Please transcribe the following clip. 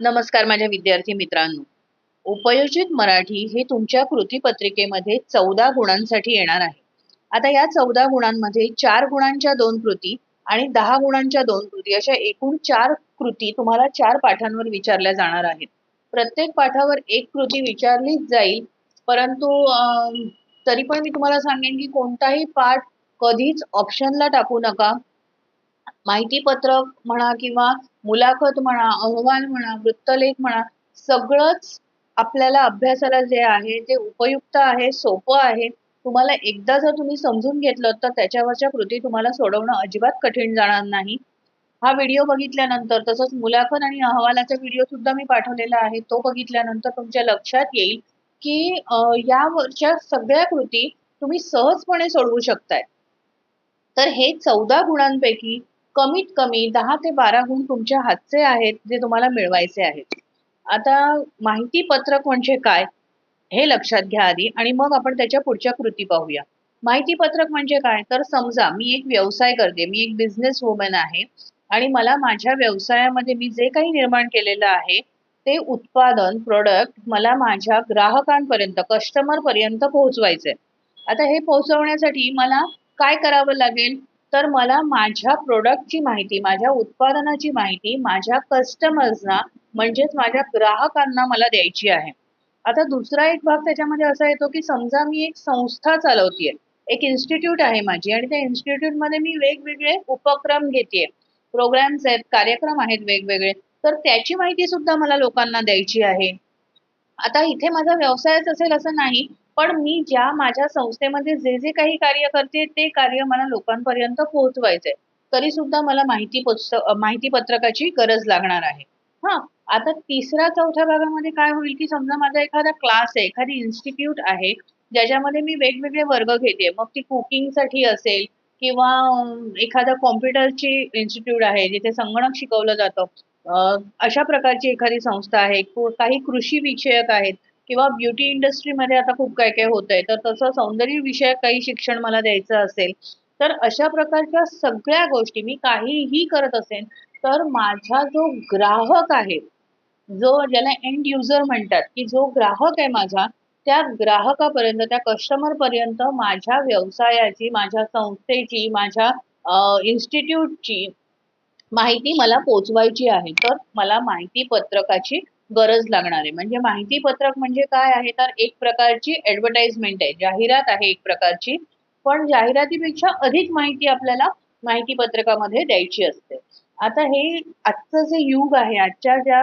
नमस्कार माझ्या विद्यार्थी मित्रांनो. उपयोजित मराठी हे तुमच्या कृतीपत्रिकेमध्ये चौदा गुणांसाठी येणार आहे. आता या चौदा गुणांमध्ये चार गुणांच्या दोन कृती आणि दहा गुणांच्या दोन कृती अशा एकूण चार कृती तुम्हाला चार पाठांवर विचारल्या जाणार आहेत. प्रत्येक पाठावर एक कृती विचारलीच जाईल परंतु तरी पण मी तुम्हाला सांगेन की कोणताही पाठ कधीच ऑप्शनला टाकू नका. माहिती पत्रक म्हणा किंवा मुलाखत म्हणा अहवाल म्हणा वृत्तलेख म्हणा सगळंच आपल्याला अभ्यासाला जे आहे ते उपयुक्त आहे सोपं आहे तुम्हाला एकदा जर तुम्ही समजून घेतलं तर त्याच्यावरच्या कृती तुम्हाला सोडवणं अजिबात कठीण जाणार नाही. हा व्हिडिओ बघितल्यानंतर तसंच मुलाखत आणि अहवालाचा व्हिडिओ सुद्धा मी पाठवलेला आहे तो बघितल्यानंतर तुमच्या लक्षात येईल की यावरच्या सगळ्या कृती तुम्ही सहजपणे सोडवू शकताय. तर हे चौदा गुणांपैकी कमीत कमी दहा ते बारा गुण तुमच्या हातचे आहेत जे तुम्हाला मिळवायचे आहेत. आता माहिती पत्रक म्हणजे काय हे लक्षात घ्या आधी आणि मग आपण त्याच्या पुढच्या कृती पाहूया. माहिती पत्रक म्हणजे काय? तर समजा मी एक व्यवसाय करते मी एक बिझनेस वुमन आहे आणि मला माझ्या व्यवसायामध्ये मी जे काही निर्माण केलेलं आहे ते उत्पादन प्रोडक्ट मला माझ्या ग्राहकांपर्यंत कस्टमर पर्यंत पोहोचवायचंय. आता हे पोहोचवण्यासाठी मला काय करावं लागेल? तर मला माझ्या प्रोडक्टची माहिती माझ्या उत्पादनाची माहिती माझ्या कस्टमर्सना म्हणजेच माझ्या ग्राहकांना मला द्यायची आहे. आता दुसरा एक भाग त्याच्यामध्ये असा येतो की समजा मी एक संस्था चालवतीये एक इन्स्टिट्यूट आहे माझी आणि त्या इन्स्टिट्यूटमध्ये मी वेगवेगळे उपक्रम घेतेय. प्रोग्राम्स आहेत कार्यक्रम आहेत वेगवेगळे तर त्याची माहिती सुद्धा मला लोकांना द्यायची आहे. आता इथे माझा व्यवसायच असेल असं नाही पण मी ज्या माझ्या संस्थेमध्ये जे जे काही कार्य करते ते कार्य मला लोकांपर्यंत पोहोचवायचंय. तरी सुद्धा मला माहिती पुस्तक माहिती पत्रकाची गरज लागणार आहे. हा आता तिसऱ्या चौथ्या भागामध्ये काय होईल की समजा माझा एखादा क्लास आहे एखादी इन्स्टिट्यूट आहे ज्याच्यामध्ये मी वेगवेगळे वर्ग घेते. मग ती कुकिंगसाठी असेल किंवा एखादा कॉम्प्युटरची इन्स्टिट्यूट आहे जिथे संगणक शिकवलं जातं. अशा प्रकारची एखादी संस्था आहे काही कृषी विषयक आहेत. किंवा ब्युटी इंडस्ट्रीमध्ये आता खूप काय काय होत आहे तर तसं सौंदर्य विषयक काही शिक्षण मला द्यायचं असेल तर अशा प्रकारच्या सगळ्या गोष्टी मी काहीही करत असेल तर माझा जो ग्राहक आहे जो ज्याला एंड युजर म्हणतात की जो ग्राहक आहे माझा त्या ग्राहकापर्यंत त्या कस्टमर पर्यंत माझ्या व्यवसायाची माझ्या संस्थेची माझ्या इन्स्टिट्यूटची माहिती मला पोचवायची आहे. तर मला माहिती पत्रकाची गरज लागणार आहे. म्हणजे माहिती पत्रक म्हणजे काय आहे? तर एक प्रकारची ऍडव्हर्टाइजमेंट आहे. जाहिरात आहे एक प्रकारची. पण जाहिरातीपेक्षा अधिक माहिती आपल्याला माहिती पत्रकामध्ये द्यायची असते. आता हे आजचं जे युग आहे आजच्या ज्या